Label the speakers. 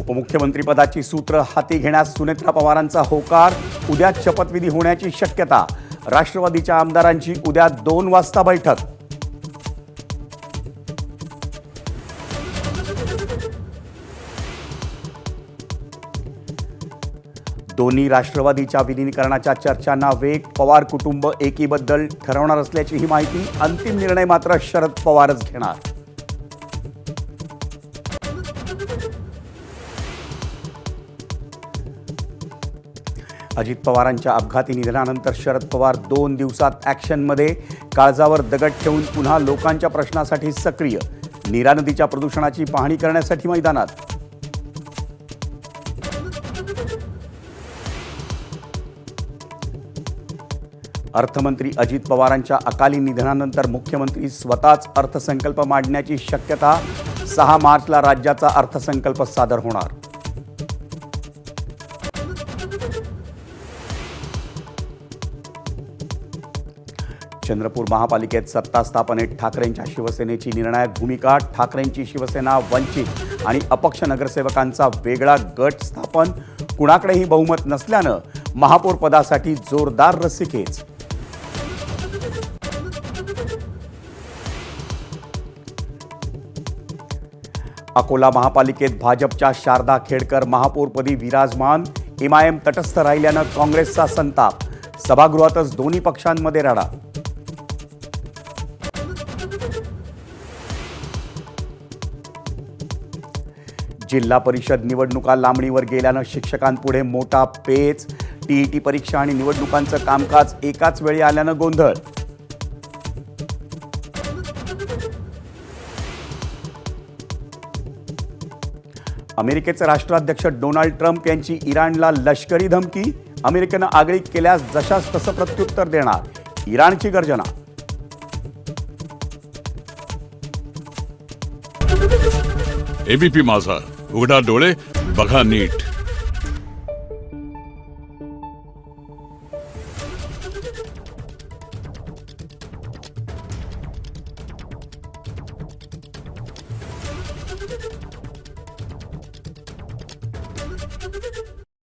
Speaker 1: उपमुख्यमंत्रीपदाची सूत्र हाती घेण्यास सुनेत्रा पवारांचा होकार उद्या शपथविधी होण्याची शक्यता. राष्ट्रवादीच्या आमदारांची उद्या दोन वाजता बैठक. दोन्ही राष्ट्रवादीच्या विलीनीकरणाच्या चर्चांना वेग पवार कुटुंब एकीबद्दल ठरवणार असल्याची ही माहिती. अंतिम निर्णय मात्र शरद पवारच घेणार. अजित पवारांच्या अपघाती निधनानंतर शरद पवार दोन दिवसात ॲक्शनमध्ये काळजावर दगड ठेवून पुन्हा लोकांच्या प्रश्नासाठी सक्रिय. नीरा नदीच्या प्रदूषणाची पाहणी करण्यासाठी मैदानात. अर्थमंत्री अजित पवारांच्या अकाली निधनानंतर मुख्यमंत्री स्वतःच अर्थसंकल्प मांडण्याची शक्यता सहा मार्चला राज्याचा अर्थसंकल्प सादर होणार. चंद्रपूर महापालिकेत सत्ता स्थापनेत ठाकरेंच्या शिवसेनेची निर्णायक भूमिका ठाकरेंची शिवसेना वंचित आणि अपक्ष नगरसेवकांचा वेगळा गट स्थापन कुणाकडेही बहुमत नसल्यानं महापौर पदासाठी जोरदार रस्सीखेच. अकोला महापालिकेत भाजपच्या शारदा खेडकर महापौरपदी विराजमान एमआयएम तटस्थ राहिल्यानं काँग्रेसचा संताप. सभागृहातच दोन्ही पक्षांमध्ये राडा. जिल्हा परिषद निवडणुका लांबणीवर गेल्यानं शिक्षकांपुढे मोठा पेच. टीईटी परीक्षा आणि निवडणुकांचं कामकाज एकाच वेळी आल्यानं गोंधळ. अमेरिकेचे राष्ट्राध्यक्ष डोनाल्ड ट्रम्प यांची इराणला लष्करी धमकी. अमेरिकेनं आगळीक केल्यास जशास तसं प्रत्युत्तर देणार. इराणची गर्जना.
Speaker 2: एबीपी माझा. उघडा डोळे बघा नीट.